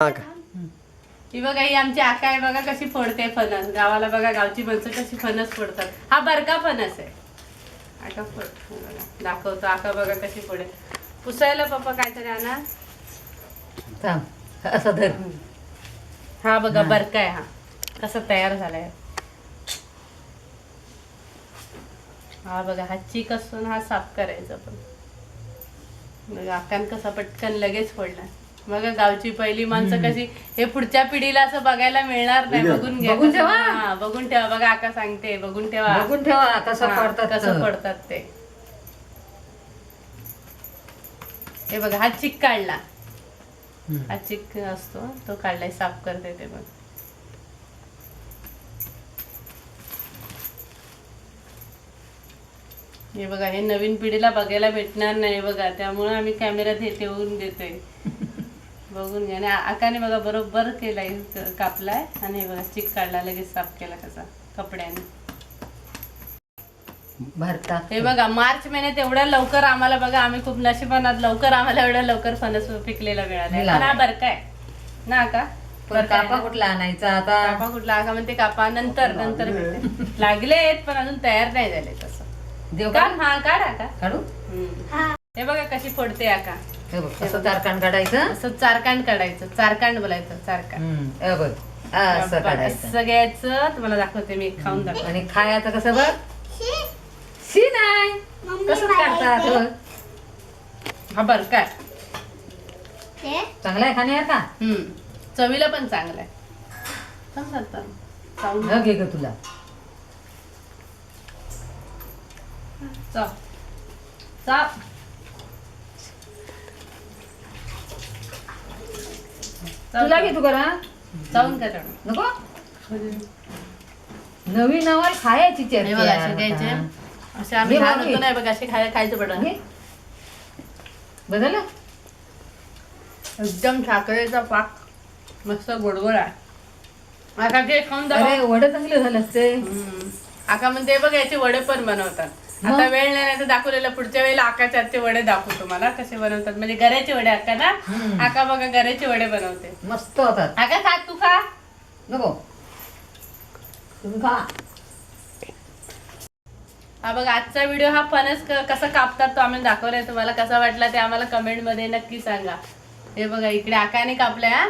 हा बघा ही आमची आका आहे बघा कशी फोडते फणस. गावाला बघा गावची माणसं कशी फणस फोडतात. हा बरका फणस आहे. आका फोड दाखवतो. आका बघा कशी फोडे. पुसायला पप्पा काहीतरी आणा. थांब. असं धर. हा बघा बरका आहे हा. कसा तयार झालाय. हा बघा हा चीक असतो ना हा साफ करायचा पण. बघा आकान कसा पटकन लगेच फोडला. बघा गावची पहिली माणसं कशी हे पुढच्या पिढीला असं बघायला मिळणार नाही. बघून घ्या बघून ठेवा. हा, बघून ठेवा. बघा आका सांगते बघून ठेवा. बघून ठेवा कसं हा, पडतात कसं पडतात ते. हे बघा हा चिक काढला. हा चिक असतो तो काढलाय साफ करते ते बघ हे बघा हे नवीन पिढीला बघायला भेटणार नाही बघा. त्यामुळे आम्ही कॅमेऱ्यात हे ठेवून देतोय. बघून घ्या आणि आकाने बघा बरोबर केलाय क- कापलाय. आणि हे बघा चिक काढला लगेच साफ केला कसा कपड्याने. भरता. हे बघा मार्च महिन्यात एवढ्या लवकर आम्हाला बघा आम्ही खूप नशिबानात लवकर आम्हाला एवढ्या लवकर फणस पिकलेला मिळाला बरका आहे ना का पण कापा कुठला आणायचा? आता कापा कुठला? आका म्हणते कापा. नंतर नंतर भेटते. लागलेत पण अजून तयार नाही झाले तसं देव का? का हा काढ आका. काढू. हे बघा कशी फोडते आका. हे बघ कसं तारकाण काढायचं. असं चारकांड काढायचं. चारकांड बोलायचं चारकांड हम्म, हे बघ असं काढायचं. असं घ्यायचं तुम्हाला दाखवते मी खाऊन दाखव आणि खायचं कसं बघ? शी. नाही. कसं काढतात हे बघ. हा बरका आहे चांगला आहे खाण्यावर का हम्म चवीला पण चांगला आहे. चावून न घे ग तुला. चाव चाव तुला घे तू करा काय चावून नको. नवीन नवल खायची बघा असे घ्यायचे. चर्चा असे आम्ही हे लहान बघ होतो. नाही बघा असे खाय खायचं पडलं. बदल एकदम साखरेचा पाक मस्त गोडगोड आहे. आता ते खाऊन दाखव. अरे वड चांगले झालं असते. हम्म. आका म्हणते बघ याचे वडे पण बनवतात? आता वेळ नाही तर दाखवलेलं. पुढच्या वेळेला हातचे वडे दाखवू तुम्हाला कसे बनवतात? म्हणजे गऱ्याचे वडे आका ना. आका बघा गऱ्याचे वडे बनवते. मस्त होतात. आका खा तू खा. नको. तुम्ही खा. हा बघा आजचा व्हिडिओ हा फणस कसा कापतात तो आम्ही दाखवलाय तुम्हाला. कसा वाटला ते आम्हाला कमेंटमध्ये नक्की सांगा. हे बघा इकडे आकाने कापलाय हा.